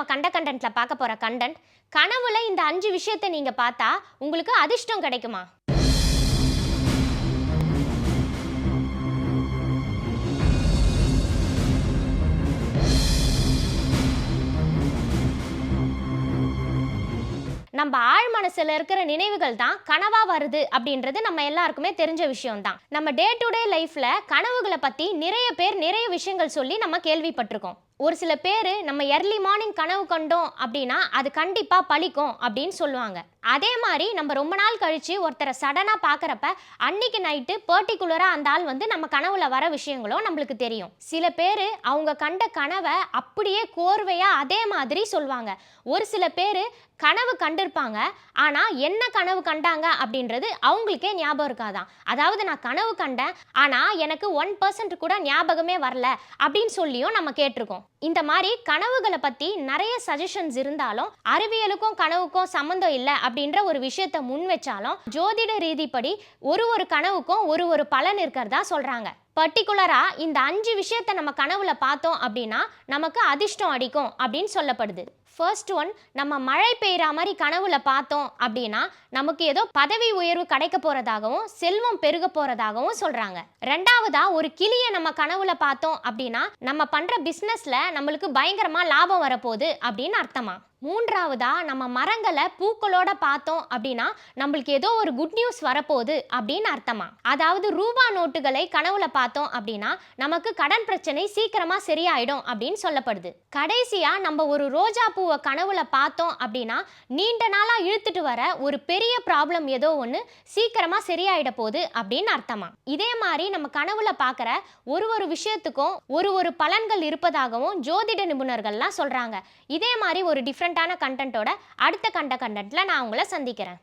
நம்ம கண்ட கண்டென்ட்டில் பார்க்க போற கண்டென்ட் கனவுல இந்த அஞ்சு விஷயத்தை நீங்க பார்த்தா உங்களுக்கு அதிர்ஷ்டம் கிடைக்குமா? நம்ம ஆழ் மனசில் இருக்கிற நினைவுகள் தான் கனவாக வருது அப்படின்றது நம்ம எல்லாருக்குமே தெரிஞ்ச விஷயம் தான் நம்ம டே டு டே லைஃப்ல கனவுகளை பற்றி நிறைய பேர் நிறைய விஷயங்கள் சொல்லி நம்ம கேள்விப்பட்டிருக்கோம். ஒரு சில பேர் நம்ம எர்லி மார்னிங் கனவு கண்டோம் அப்படின்னா அது கண்டிப்பாக பழிக்கும் அப்படின்னு சொல்லுவாங்க. அதே மாதிரி நம்ம ரொம்ப நாள் கழிச்சு ஒருத்தரை சடனாக பார்க்கறப்ப அன்னைக்கு நைட்டு பர்டிகுலராக அந்த ஆள் வந்து நம்ம கனவுல வர விஷயங்களும் நம்மளுக்கு தெரியும். சில பேர் அவங்க கண்ட கனவை அப்படியே கோர்வையாக அதே மாதிரி சொல்லுவாங்க. ஒரு சில பேர் கனவு கண்டிருப்பாங்க இருப்பாங்க. ஆனா என்ன கனவு கண்டாங்க அப்படின்றது அவங்களுக்கே ஞாபகம் இருக்காதான். அதாவது நான் கனவு கண்டேன் ஆனா எனக்கு ஒன் பர்சன்ட் கூட ஞாபகமே வரல அப்படின்னு சொல்லியும் நம்ம கேட்டிருக்கோம். இந்த மாதிரி கனவுகளை பத்தி நிறைய சஜஷன்ஸ் இருந்தாலும் அறிவியலுக்கும் கனவுக்கும் சம்மந்தம் இல்லை அப்படின்ற ஒரு விஷயத்த முன் வச்சாலும் ஜோதிட ரீதிப்படி ஒரு ஒரு கனவுக்கும் ஒரு ஒரு பலன் இருக்கிறதா சொல்றாங்க. பர்டிகுலராக இந்த அஞ்சு விஷயத்தை நம்ம கனவுல பார்த்தோம் அப்படின்னா நமக்கு அதிர்ஷ்டம் அடிக்கும் அப்படின்னு சொல்லப்படுது. ஃபர்ஸ்ட் ஒன் நம்ம மழை பெய்கிற மாதிரி கனவுல பார்த்தோம் அப்படின்னா நமக்கு ஏதோ பதவி உயர்வு கிடைக்க போறதாகவும் செல்வம் பெருக போறதாகவும் சொல்றாங்க. ரெண்டாவதா ஒரு கிளியை நம்ம கனவுல பார்த்தோம் அப்படின்னா நம்ம பண்ற பிஸ்னஸில் நம்மளுக்கு பயங்கரமா லாபம் வரப்போகுது அப்படின்னு அர்த்தமா? மூன்றாவதா நம்ம மரங்களை பூக்களோட பார்த்தோம் அப்படின்னா நம்மளுக்கு ஏதோ ஒரு குட் நியூஸ் வரப்போகுது அப்படின்னு அர்த்தமா? அதாவது ரூபா நோட்டுகளை கனவுல பார்த்தோம் அப்படின்னா நமக்கு கடன் பிரச்சனை சீக்கிரமாக சரியாயிடும் அப்படின்னு சொல்லப்படுது. கடைசியாக நம்ம ஒரு ரோஜா பூவை கனவுல பார்த்தோம் அப்படின்னா நீண்ட நாளாக இழுத்துட்டு வர ஒரு பெரிய ப்ராப்ளம் ஏதோ ஒன்று சீக்கிரமாக சரியாயிட போகுது அப்படின்னு அர்த்தமா? இதே மாதிரி நம்ம கனவுல பார்க்குற ஒரு ஒரு விஷயத்துக்கும் ஒரு ஒரு பலன்கள் இருப்பதாகவும் ஜோதிட நிபுணர்கள்லாம் சொல்கிறாங்க இதே மாதிரி ஒரு டிஃப்ரெண்ட்டான கண்டென்ட்டோட அடுத்த கண்ட கண்டென்ட்டில் நான் உங்களை சந்திக்கிறேன்.